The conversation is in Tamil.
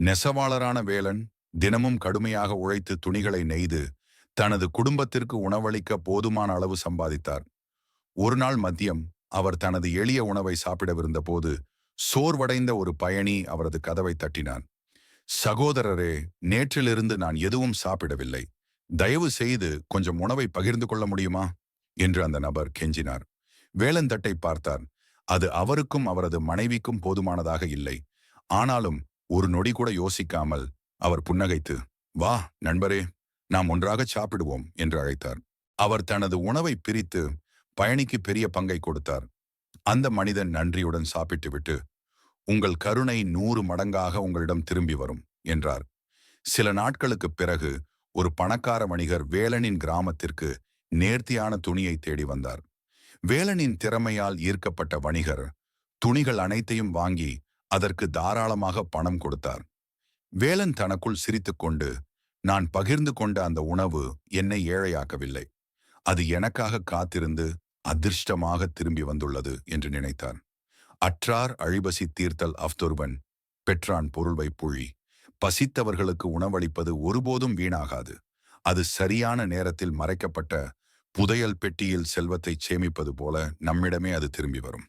நெசவாளரான வேலன் தினமும் கடுமையாக உழைத்து துணிகளை நெய்து தனது குடும்பத்திற்கு உணவளிக்க போதுமான அளவு சம்பாதித்தார். ஒரு நாள் மதியம் அவர் தனது எளிய உணவை சாப்பிடவிருந்த போது சோர்வடைந்த ஒரு பயணி அவரது கதவை தட்டினான். சகோதரரே நேற்றிலிருந்து நான் எதுவும் சாப்பிடவில்லை. தயவு செய்து கொஞ்சம் உணவை பகிர்ந்து கொள்ள முடியுமா? என்று அந்த நபர் கெஞ்சினார். வேலந்தட்டை பார்த்தார். அது அவருக்கும் அவரது மனைவிக்கும் போதுமானதாக இல்லை. ஆனாலும் ஒரு நொடி கூட யோசிக்காமல் அவர் புன்னகைத்து வா நண்பரே நாம் ஒன்றாக சாப்பிடுவோம் என்று அழைத்தார். அவர் தனது உணவை பிரித்து பயணிக்கு பெரிய பங்கை கொடுத்தார். அந்த மனிதன் நன்றியுடன் சாப்பிட்டுவிட்டு உங்கள் கருணை நூறு மடங்காக உங்களிடம் திரும்பி வரும் என்றார். சில நாட்களுக்குப் பிறகு ஒரு பணக்கார வணிகர் வேலனின் கிராமத்திற்கு நேர்த்தியான துணியை தேடி வந்தார். வேலனின் திறமையால் ஈர்க்கப்பட்ட வணிகர் துணிகள் அனைத்தையும் வாங்கி அதற்கு தாராளமாக பணம் கொடுத்தார். வேலன் தனக்குள் சிரித்துக்கொண்டு நான் பகிர்ந்து கொண்ட அந்த உணவு என்னை ஏழையாக்கவில்லை. அது எனக்காக காத்திருந்து அதிர்ஷ்டமாக திரும்பி வந்துள்ளது என்று நினைத்தார். அற்றார் அழிபசி தீர்த்தல் அஃதொருவன் பெற்றான் பொருள்வை புழி. பசித்தவர்களுக்கு உணவளிப்பது ஒருபோதும் வீணாகாது. அது சரியான நேரத்தில் மறைக்கப்பட்ட புதையல் பெட்டியில் செல்வத்தை சேமிப்பது போல நம்மிடமே அது திரும்பி வரும்.